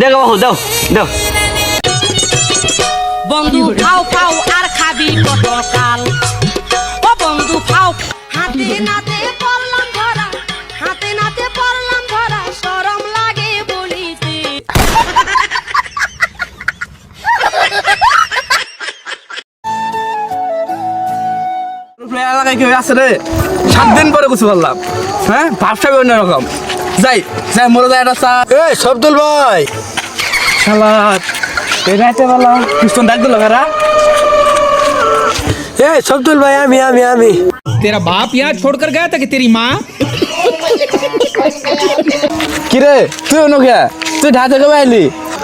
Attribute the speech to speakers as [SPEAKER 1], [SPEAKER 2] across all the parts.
[SPEAKER 1] দেখো বাবু দাও দাও।
[SPEAKER 2] বন্ধু খাও খাও আর খাবি পটকাল ও বন্ধু খাও হাতে নাতে পড়লাম ধরা হাতে নাতে পড়লাম ধরা শরম লাগে বলিতে।
[SPEAKER 3] এলাকায় কেউ আছে রে? সাত দিন পরে কিছু বললাম। হ্যাঁ? ভাবসাবে অন্যরকম। যাই যাই মরে যায় একটা চা
[SPEAKER 4] এ সবদুল ভাই
[SPEAKER 3] সালাদ এই রাতে বেলা কৃষ্ণ ডাক দিল কারা
[SPEAKER 4] এ সবদুল ভাই আমি আমি আমি
[SPEAKER 5] तेरा बाप यहाँ छोड़कर गया था कि तेरी माँ
[SPEAKER 3] কিরে তুই অন্য কে তুই ঢা থেকে আইলি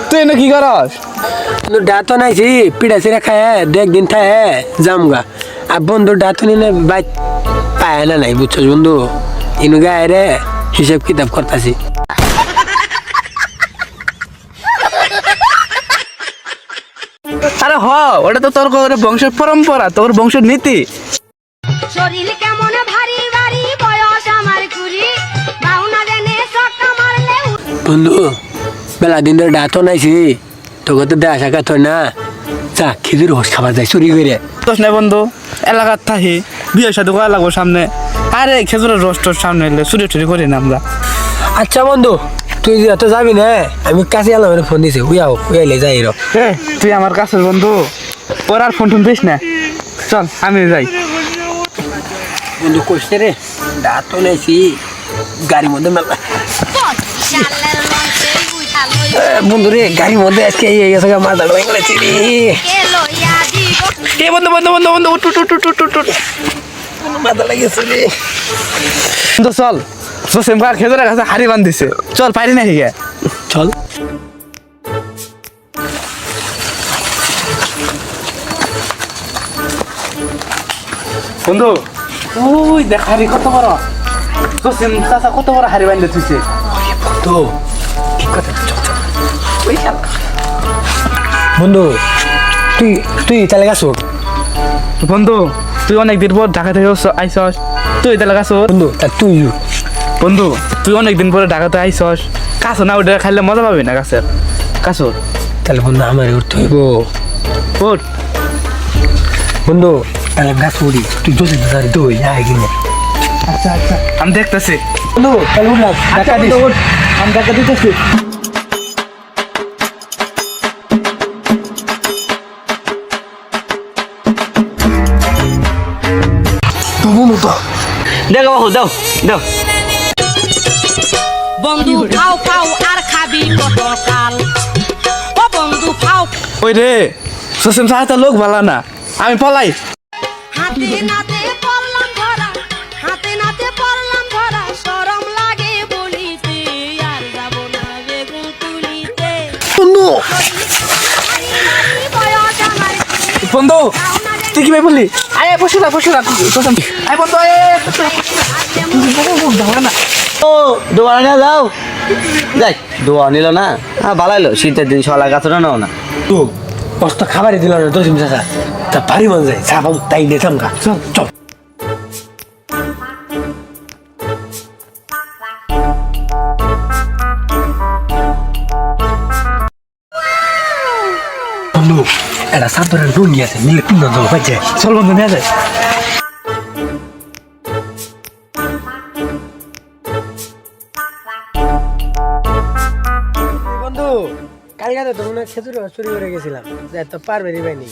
[SPEAKER 3] তুই এনে কি করস
[SPEAKER 4] কিন্তু ডাতো নাইছি পিড়া চিড়া খায় দেখ দিন থায় যামগা আর বন্ধু ডাতো নিলে বাই পায় না নাই বুঝছস বন্ধু ইনু গায়ে রে হিসাব কিতাব করতাছি।
[SPEAKER 3] আরে হ ওটা তো তোর করে বংশের পরম্পরা তোর বংশের নীতি।
[SPEAKER 2] শরীর কেমন ভারী ভারী বয়স আমার কুড়ি। বাউনা দেনে সক্কা মারলে
[SPEAKER 4] বন্ধু বেলা দিন ধরে ডাতো নাইছি তোকে তো দেখা সাক্ষাৎ না। চা খিদির হোস খাবার যায় চুরি করে।
[SPEAKER 3] দোষ নাই বন্ধু এলাকার থাকি। বিয়ে সাথে করা লাগবো সামনে। আরে খেজুরের রস টস সামনে এলে চুরি টুরি করি না আমরা।
[SPEAKER 4] আচ্ছা বন্ধু তুই যে এত যাবি না আমি কাছে এলাম ফোন দিছি। উইয়াও উইয়াইলে যাই র।
[SPEAKER 3] তুই আমার কাছের বন্ধু। ওর আর ফোন টোন দিস না। চল আমি যাই।
[SPEAKER 4] বন্ধু কইছে রে ডাতো নাইছি গাড়ির মধ্যে মেলা
[SPEAKER 2] চালের লঞ্চে বুঝা লই
[SPEAKER 4] এ, বন্ধু রে গাড়ির মধ্যে আজকে এই গেছে মাথা ডোয়াই গেছে রে।
[SPEAKER 3] বন্ধু বন্ধু বন্ধু বন্ধু উঠ উঠ উঠ উঠ উঠ উঠ
[SPEAKER 4] মাথা লেগেছে রে।
[SPEAKER 3] বন্ধু চল। জসিম কার খেজুরের কাছে হাড়ি বান্ধিছে। চল পারি না হিগে
[SPEAKER 4] চল।
[SPEAKER 3] বন্ধু ওই দেখ হাড়ি কত বড়। জসিম চাচা কত বড় হাড়ি বান্ধে থুইছে
[SPEAKER 4] তো বন্ধু তুই তুই চালে গাছ
[SPEAKER 3] বন্ধু তুই অনেক দিন পর ঢাকা থেকে আইসস। তুই তাহলে কাছ?
[SPEAKER 4] বন্ধু তুই
[SPEAKER 3] বন্ধু তুই অনেক দিন পরে ঢাকাতে আইসস। কাছ না ওটা খাইলে মজা পাবি না গাছের কাছর
[SPEAKER 4] তাহলে বন্ধু আমার উঠতে হইব। বন্ধু তাহলে গাছ উড়ি তুই জোসে ধরে দই আয় কিনে।
[SPEAKER 3] আচ্ছা আচ্ছা। আমি দেখতেছি।
[SPEAKER 4] বন্ধু তাহলে উঠ না
[SPEAKER 3] দেখা দিস। আমি দেখা দিতেছি।
[SPEAKER 1] দেখো বাবু দাও দাও।
[SPEAKER 2] বন্ধু খাও খাও আর খাবি ও বন্ধু খাও।
[SPEAKER 3] ওই রে সুসিম সাহায্য লোক ভালো না। আমি পলাই।
[SPEAKER 2] হাতে নাতে
[SPEAKER 4] বন্ধু
[SPEAKER 3] তুই কি ভাই বললি? আরে বসে না বসে না সুসিম আরে বন্ধু আয় ভালো না
[SPEAKER 1] ও দোয়া না যাও। যাই দোয়া নিল না। হ্যাঁ বালাইলো শীতের দিন সলা গাছটা নাও না।
[SPEAKER 4] তো কষ্ট খাবারই দিল না দশ মিনিট তা পারি মন যায় চা তাই নিতাম গা। চল চল। বন্ধু এটা সাতরে রুঙ্গি আছে নিলে কিনে দেবো বাজে
[SPEAKER 3] চল বন্ধু নিয়ে যায়
[SPEAKER 4] বন্ধু কালকে তো মনে খেজুর চুরি করে গেছিলাম। যে তো পারবে রে ভাই নি।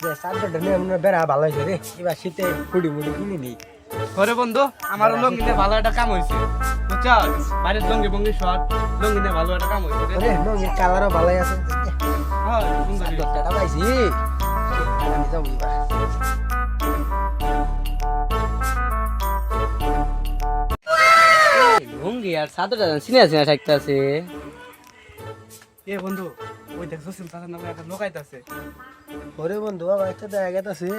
[SPEAKER 4] যে সাতটা নিয়ে মনে বেড়া ভালো হয়েছে রে। এবার শীতে কুড়ি মুড়ি কিনে নিই
[SPEAKER 3] ঘরে বন্ধু আমার লঙ্গিতে ভালো একটা কাম হয়েছে। বুঝছস? বাড়ির লঙ্গি বঙ্গি শর্ট লঙ্গিতে ভালো একটা কাম হয়েছে।
[SPEAKER 4] ওরে নঙ্গির কালারও ভালোই আছে।
[SPEAKER 3] হ্যাঁ
[SPEAKER 4] দশটা পাইছি আমি যাব
[SPEAKER 1] লুঙ্গি আর সাদরটা সিনে সিনে থাকতে আছে
[SPEAKER 3] এ বন্ধু ওই দেখ সুসিম চাচার নামে একটা লোকাইতাছে
[SPEAKER 4] ওরে বন্ধু আমার একটা দেখা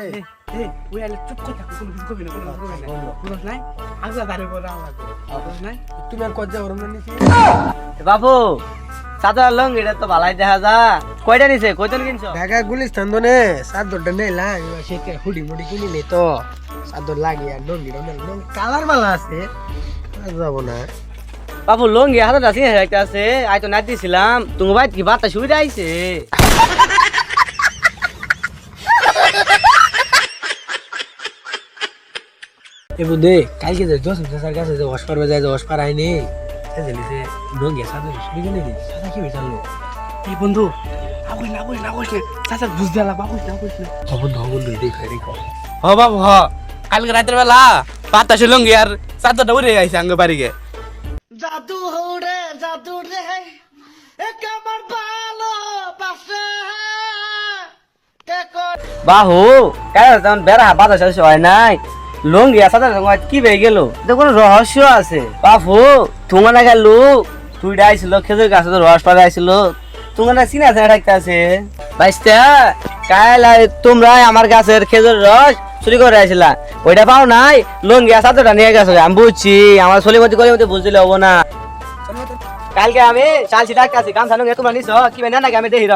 [SPEAKER 3] এই, এই, ওই আলে চুপ করে থাকো, কোনো কিছু কবি না, কোনো কিছু কবি না। বুঝছ নাই? আগলা দাঁড়িয়ে পড়ে আমার। নাই?
[SPEAKER 4] তুমি আর কজ্জা
[SPEAKER 1] বাবু লুঙ্গিটা তো ভালাই দেখা যা। কয়টা নিছে? কয়জন কিনছো?
[SPEAKER 4] ঢাকা গুলিস্তান তো নে চাদরটা নিলাম এবার শীতে হুডি মুডি কিনি নি তো চাদর লাগি আর নঙ্গি নঙ্গি কালার ভালো আছে। আর না।
[SPEAKER 1] বাবু লঙ্গি হাতে দাসি একটা আছে। আই তো নাচ দিছিলাম। তুমি ভাই কি বাতা শুয়ে আইছে
[SPEAKER 4] এ বুদ্ধে কালকে যে দশ মিটার কাছে যে ওয়াশ পারবে যায় যে ওয়াশ আইনি। লিছে ডঙ্গে সাদা শুনি কেন রে সাদা কি জানলো
[SPEAKER 3] এই বন্ধু না কইস না কইস না কইস চাচা বুঝ দিলা বাবু না কইস না
[SPEAKER 4] বন্ধু বন্ধু দেখো দেখো
[SPEAKER 3] হ বাবু হ। কালকে রাতের বেলা বাতাসে লঙ্গি আর চাচাটা উড়ে আইছে আঙ্গ বাড়িকে
[SPEAKER 2] জাদু রে এক আমার ভালো পাশে
[SPEAKER 1] বাহু কাল তেমন বেড়া বাতা শেষ হয় নাই। লঙ্গি সাদা রঙ কি বেয়ে গেল। তো কোনো রহস্য আছে। বাপু, তোমার না গেল তুই আইছিল খেজুর গাছে তো রস পাড়া আইছিল তোমার না চিনা চিনা থাকতে আছে? বাইসটা, কাল তোমরা আমার গাছের খেজুর রস চুরি করে আইছিলা। ওইটা পাও নাই লঙ্গি সাদাটা নিয়ে গেছো আমি বুঝছি, আমার সলিমতি করে মতো বুঝলে হব না। কালকে আমি চালছি ডাক্তার আছি, গামছা লঙ্গি তোমরা নিছ, কি না নাকি আমি দেখি